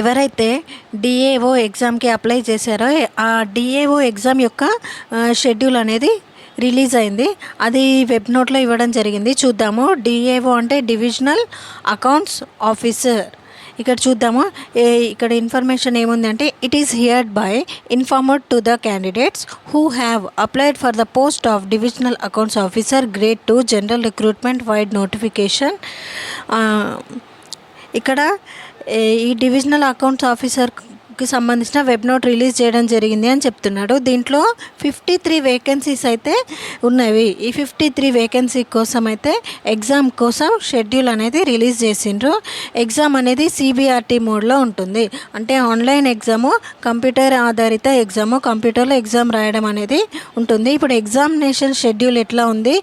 ఎవరైతే డిఏఓ ఎగ్జామ్కి అప్లై చేశారో ఆ డిఏఓ ఎగ్జామ్ యొక్క షెడ్యూల్ అనేది రిలీజ్ అయింది. అది వెబ్ నోట్లో ఇవ్వడం జరిగింది. చూద్దాము. డిఏఓ అంటే డివిజనల్ అకౌంట్స్ ఆఫీసర్ ఇక్కడ చూద్దాము. ఇక్కడ ఇన్ఫర్మేషన్ ఏముందంటే it is hereby informed to the candidates who have applied for the post of divisional accounts officer grade two general recruitment vide notification ఇక్కడ ఈ డివిజనల్ అకౌంట్స్ ఆఫీసర్కి సంబంధించిన వెబ్ నోట్ రిలీజ్ చేయడం జరిగింది అని చెప్తున్నాడు. దీంట్లో ఫిఫ్టీ త్రీ వేకెన్సీస్ అయితే ఉన్నవి. ఈ ఫిఫ్టీ త్రీ వేకెన్సీ కోసం అయితే ఎగ్జామ్ కోసం షెడ్యూల్ అనేది రిలీజ్ చేసిండ్రు. ఎగ్జామ్ అనేది సిబిఆర్టీ మోడ్లో ఉంటుంది. అంటే ఆన్లైన్ ఎగ్జాము కంప్యూటర్ ఆధారిత ఎగ్జాము కంప్యూటర్లో ఎగ్జామ్ రాయడం అనేది ఉంటుంది. ఇప్పుడు ఎగ్జామినేషన్ షెడ్యూల్ ఎట్లా ఉంది?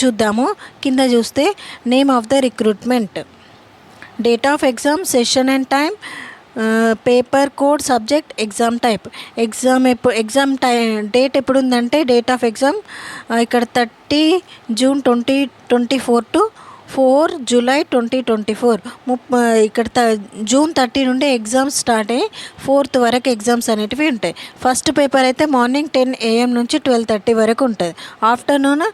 చూద్దాము. కింద చూస్తే name of the recruitment. Date of exam session and time paper code subject exam type exam ఎప్పుడు ఎగ్జామ్ టై డేట్ ఎప్పుడు ఉందంటే డేట్ ఆఫ్ ఎగ్జామ్ ఇక్కడ thirty June twenty twenty four to four July twenty twenty four. ఇక్కడ త June thirty నుండి exams start అయ్యి fourth వరకు exams అనేటివి ఉంటాయి. ఫస్ట్ పేపర్ అయితే మార్నింగ్ టెన్ ఏఎం నుంచి ట్వెల్వ్ థర్టీ వరకు ఉంటుంది. ఆఫ్టర్నూన్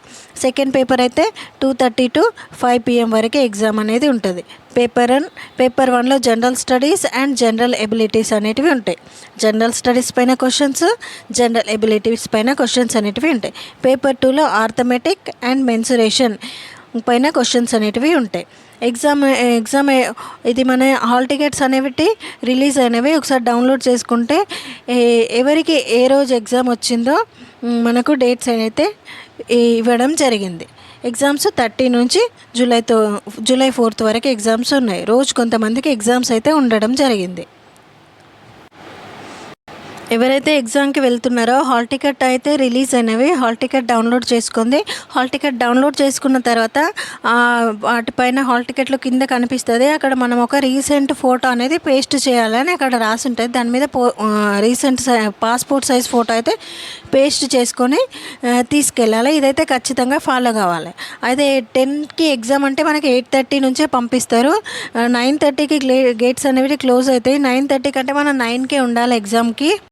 సెకండ్ పేపర్ అయితే two thirty to five PM వరకు ఎగ్జామ్ అనేది ఉంటుంది. పేపర్ వన్ పేపర్ వన్లో general studies and general abilities అనేటివి ఉంటాయి. జనరల్ స్టడీస్ పైన క్వశ్చన్స్ జనరల్ ఎబిలిటీస్ పైన క్వశ్చన్స్ అనేటివి ఉంటాయి. పేపర్ టూలో ఆర్థమెటిక్ అండ్ మెన్సురేషన్. పైన క్వశ్చన్స్ అనేటివి ఉంటాయి. ఎగ్జామ్ ఎగ్జామ్ ఇది మన హాల్ టికెట్స్ అనేవి రిలీజ్ అయినవి ఒకసారి డౌన్లోడ్ చేసుకుంటే ఎవరికి ఏ రోజు ఎగ్జామ్ వచ్చిందో మనకు డేట్స్ అయితే ఇవ్వడం జరిగింది. ఎగ్జామ్స్ థర్టీ నుంచి జూలైతో జూలై ఫోర్త్ వరకు ఎగ్జామ్స్ ఉన్నాయి. రోజు కొంతమందికి ఎగ్జామ్స్ అయితే ఉండడం జరిగింది. ఎవరైతే ఎగ్జామ్కి వెళ్తున్నారో హాల్ టికెట్ అయితే రిలీజ్ అయినవి. హాల్ టికెట్ డౌన్లోడ్ చేసుకుంది హాల్ టికెట్ డౌన్లోడ్ చేసుకున్న తర్వాత వాటిపైన హాల్ టికెట్లు కింద కనిపిస్తుంది. అక్కడ మనం ఒక రీసెంట్ ఫోటో అనేది పేస్ట్ చేయాలని అక్కడ రాసి ఉంటుంది దాని మీద పో రీసెంట్ పాస్పోర్ట్ సైజ్ ఫోటో అయితే పేస్ట్ చేసుకొని తీసుకెళ్ళాలి. ఇదైతే ఖచ్చితంగా ఫాలో కావాలి. అయితే టెన్కి ఎగ్జామ్ అంటే మనకి ఎయిట్ థర్టీ నుంచే పంపిస్తారు. నైన్ థర్టీకి గేట్స్ అనేవి క్లోజ్ అవుతాయి. నైన్ థర్టీ కంటే మనం నైన్కే ఉండాలి ఎగ్జామ్కి